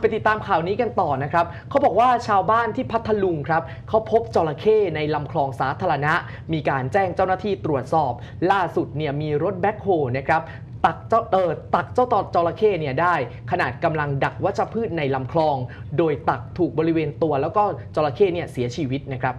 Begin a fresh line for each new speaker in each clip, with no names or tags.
ไปติดตามข่าวนี้กันต่อนะครับเขาบอกว่าชาวบ้านที่พัทลุงครับเขาพบจระเข้ในลำคลองสาธารณะ มีการแจ้งเจ้าหน้าที่ตรวจสอบ ล่าสุดเนี่ยมีรถแบ็คโฮนะครับตักเจ้าเออตักเจ้าตอจระเข้เนี่ยได้ ขนาดกำลังดักวัชพืชในลำคลอง โดยตักถูกบริเวณตัว แล้วก็จระเข้เนี่ยเสียชีวิตนะครับ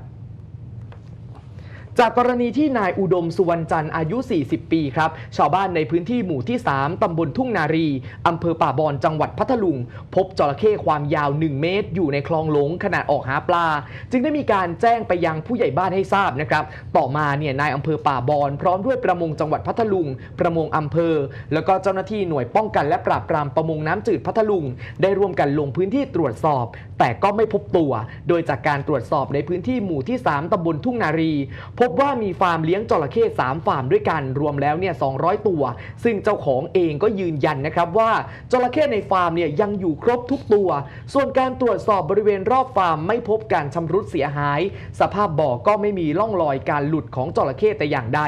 จากกรณีที่นายอุดมสุวรรณจันทร์อายุ 40 ปีครับ ชาวบ้านในพื้นที่หมู่ที่ 3 ตำบลทุ่งนารี อำเภอป่าบอน จังหวัดพัทลุง พบจระเข้ความยาว 1 เมตร อยู่ในคลองหลงขณะออกหาปลา จึงได้มีการแจ้งไปยังผู้ใหญ่บ้านให้ทราบนะครับ ต่อมาเนี่ยนายอำเภอป่าบอน พร้อมด้วยประมงจังหวัดพัทลุง ประมงอำเภอ แล้วก็เจ้าหน้าที่หน่วยป้องกันและปราบปรามประมงน้ำจืดพัทลุง ได้ร่วมกันลงพื้นที่ตรวจสอบ แต่ก็ไม่พบตัว โดยจากการตรวจสอบในพื้นที่หมู่ที่ 3ตำบลทุ่งนารี พบว่ามีฟาร์มเลี้ยงจระเข้3ฟาร์มด้วยกัน รวมแล้วเนี่ย200 ตัว ซึ่งเจ้าของเองก็ยืนยันนะครับว่าจระเข้ในฟาร์มเนี่ยยังอยู่ครบทุกตัว ส่วนการตรวจสอบบริเวณรอบฟาร์มไม่พบการชำรุดเสียหาย สภาพบ่อก็ไม่มีร่องรอยการหลุดของจระเข้แต่อย่างใด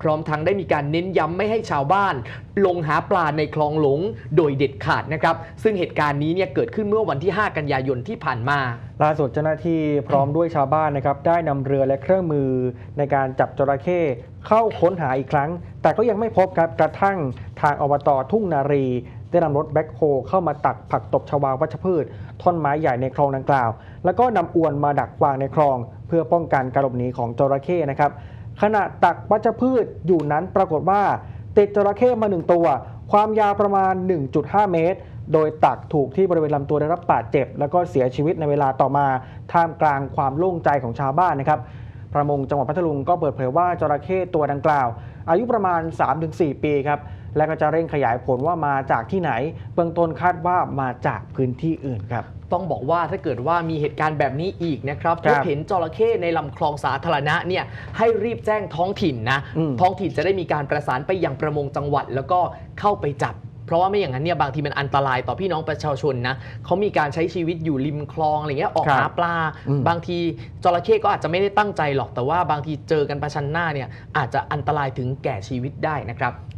พร้อมทั้งได้มีการเน้นย้ำไม่ให้ชาวบ้าน ลงหาปลาในคลองหลงโดยเด็ดขาดนะครับ ซึ่งเหตุการณ์นี้เนี่ยเกิดขึ้นเมื่อวันที่ 5 กันยายนที่ผ่านมา
ล่าสุดเจ้าหน้าที่พร้อมด้วยชาวบ้านนะครับได้นำเรือและเครื่องมือในการจับจระเข้เข้าค้นหาอีกครั้ง แต่ก็ยังไม่พบครับกระทั่งทางอบตทุ่งนารี ได้นำรถแบ็คโฮเข้ามาตักผักตบชวาวัชพืช ท่อนไม้ใหญ่ในคลองดังกล่าว แล้วก็นำอวนมาดักวางในคลอง เพื่อป้องกันการหลบหนีของจระเข้นะครับขณะตักวัชพืชอยู่นั้นปรากฏว่าติดจระเข้มาหนึ่งตัว ความยาวประมาณ 1.5 เมตร โดยตักถูกที่บริเวณลำตัวได้รับบาดเจ็บ แล้วก็เสียชีวิตในเวลาต่อมาท่ามกลางความโล่งใจของชาวบ้านนะครับประมงจังหวัดพัทลุงก็เปิดเผยว่าจระเข้ตัวดังกล่าว อายุประมาณ 3-4 ปีครับและก็จะเร่งขยายผลว่ามาจากที่ไหน เบื้องต้นคาดว่ามาจากพื้นที่อื่นครับ
ต้องบอกว่าถ้าเกิดว่ามีเหตุการณ์แบบนี้อีกนะครับ
ครั
พ
บ
บเห็นจระเข้ในลำคลองสาธารณะเนี่ยให้รีบแจ้งท้องถิ่นนะ
อืม
ท้องถิ่นจะได้มีการประสานไปยังประมงจังหวัด แล้วก็เข้าไปจับ เพราะว่าไม่อย่างนั้นเนี่ยบางทีมันอันตรายต่อพี่น้องประชาชนนะเขามีการใช้ชีวิตอยู่ริมคลองอะไรเงี้ยออก
ครับ
หาปลา
อืม
บางทีจระเข้ก็อาจจะไม่ได้ตั้งใจหรอกแต่ว่าบางทีเจอกันประชันหน้าเนี่ยอาจจะอันตรายถึงแก่ชีวิตได้นะครับ